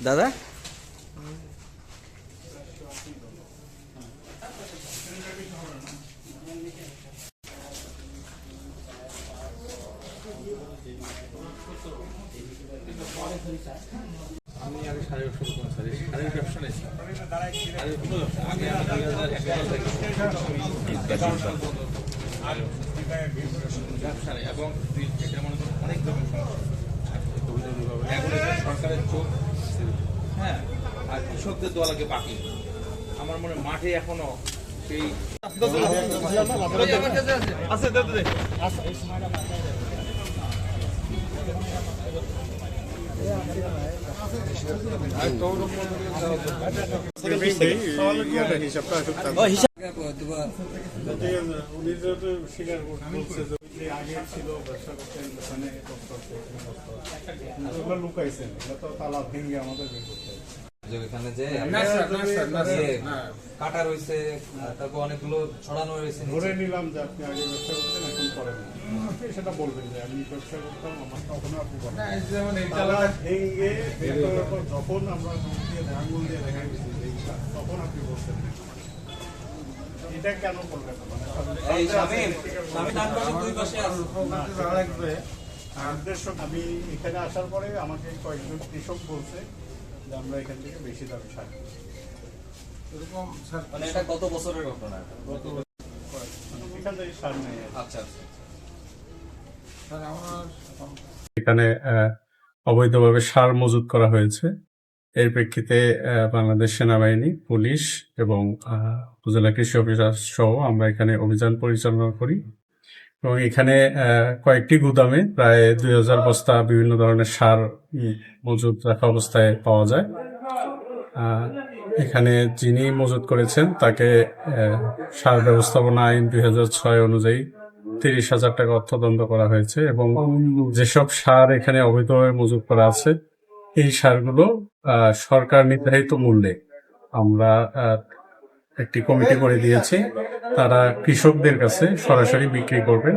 দাদা? আমি আগে ব্যবসা করতাম স্যার এই শাড়ির ব্যবসা নেই ব্যবসা নেই এবং এটা মনে করেন অনেক রকম সমস্যা। এখন এটা সরকারের চোখ হ্যাঁ আর কৃষকদের দোয়া লাগে বাকি আমার মনে মাঠে এখনও সেই হিসাবটা আসুক তারপর। উনি যেহেতু স্বীকার করছে যে যে আগে ছিল ব্যবসা করতেন দোকানে করতো, ওগুলো লুকাইছেন তো তালা ভেঙে আমাদের বের করতে ওইখানে যে কাটা রয়েছে তারপর অনেকগুলো ছড়ানো রয়েছে ধরে নিলাম যে আপনি আগে ব্যবসা করতেন এখন করেন আপনি সেটা বলবেন যে আমি ব্যবসা করতাম আমার তখনও আপনি করেন তালা ভেঙে যখন আমরা আঙুল দিয়ে দেখা গেছি যে এইটা, তখন আপনি বলছেন না। এটা কেন করলেন মানে এই শামীম শামীম ডান পাশে দুই পাশে আছে। আর উদ্দেশ্য আমি এখানে আসার পরে আমাকে কয়েকজন কৃষক বলছে যে আমরা এখান থেকে বেশি দামে সার। মানে এটা কত বছরের ঘটনা? গত মানে এখান থেকে সার নেই আচ্ছা আচ্ছা। এখানে অবৈধভাবে সার মজুত করা হয়েছে। এর প্রেক্ষিতে বাংলাদেশ সেনাবাহিনী, পুলিশ এবং উপজেলা কৃষি অফিসার সহ আমরা এখানে অভিযান পরিচালনা করি। এবং এখানে কয়েকটি গুদামে প্রায় দুই হাজার বস্তা বিভিন্ন ধরনের সার মজুত রাখা অবস্থায় পাওয়া যায়। এখানে যিনি মজুত করেছেন তাকে সার ব্যবস্থাপনা আইন দুই হাজার ছয় অনুযায়ী তিরিশ হাজার টাকা অর্থদণ্ড করা হয়েছে এবং যেসব সার এখানে অবৈধভাবে মজুত করা আছে, এই সারগুলো সরকার নির্ধারিত মূল্যে আমরা একটি কমিটি করে দিয়েছি। তারা কৃষকদের কাছে সরাসরি বিক্রি করবেন।